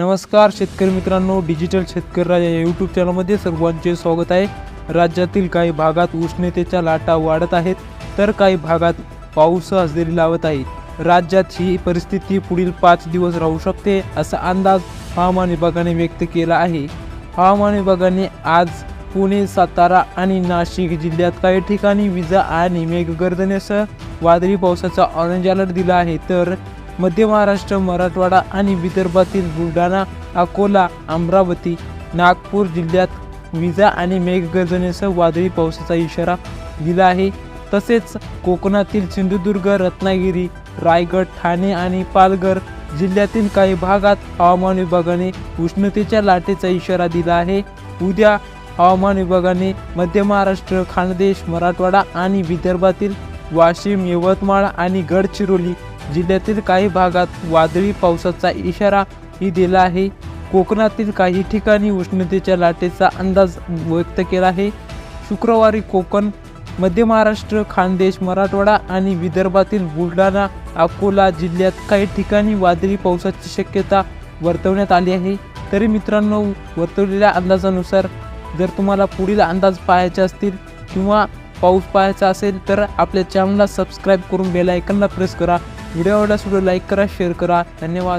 नमस्कार शेतकरी मित्रांनो डिजिटल शेतकरी राजा या यूट्यूब चॅनलमध्ये सर्वांचे स्वागत आहे. राज्यातील काही भागात उष्णतेच्या लाटा वाढत आहेत तर काही भागात पाऊस हजेरी लावत आहे. राज्यात ही परिस्थिती पुढील पाच दिवस राहू शकते असा अंदाज हवामान विभागाने व्यक्त केला आहे. हवामान विभागाने आज पुणे सातारा आणि नाशिक जिल्ह्यात काही ठिकाणी विजा आणि मेघगर्जनेसह वादळी पावसाचा ऑरेंज अलर्ट दिला आहे. तर मध्य महाराष्ट्र मराठवाडा आणि विदर्भातील बुलढाणा अकोला अमरावती नागपूर जिल्ह्यात विजा आणि मेघगर्जनेसह वादळी पावसाचा इशारा दिला आहे. तसेच कोकणातील सिंधुदुर्ग रत्नागिरी रायगड ठाणे आणि पालघर जिल्ह्यातील काही भागात हवामान विभागाने उष्णतेच्या लाटेचा इशारा दिला आहे. उद्या हवामान विभागाने मध्य महाराष्ट्र खानदेश मराठवाडा आणि विदर्भातील वाशिम यवतमाळ आणि गडचिरोली जिल्ह्यातील काही भागात वादळी पावसाचा इशारा ही दिला आहे. कोकणातील काही ठिकाणी उष्णतेच्या लाटेचा अंदाज व्यक्त केला आहे. शुक्रवारी कोकण मध्य महाराष्ट्र खानदेश मराठवाडा आणि विदर्भातील बुलढाणा अकोला जिल्ह्यात काही ठिकाणी वादळी पावसाची शक्यता वर्तवण्यात आली आहे. तरी मित्रांनो वर्तवलेल्या अंदाजानुसार जर तुम्हाला पुढील अंदाज पाहायचे असतील किंवा पाऊस पाहायचा असेल तर आपल्या चॅनलला सबस्क्राईब करून बेल आयकनला प्रेस करा. व्हिडिओ आवडला व्हिडिओ लाईक करा शेअर करा. धन्यवाद.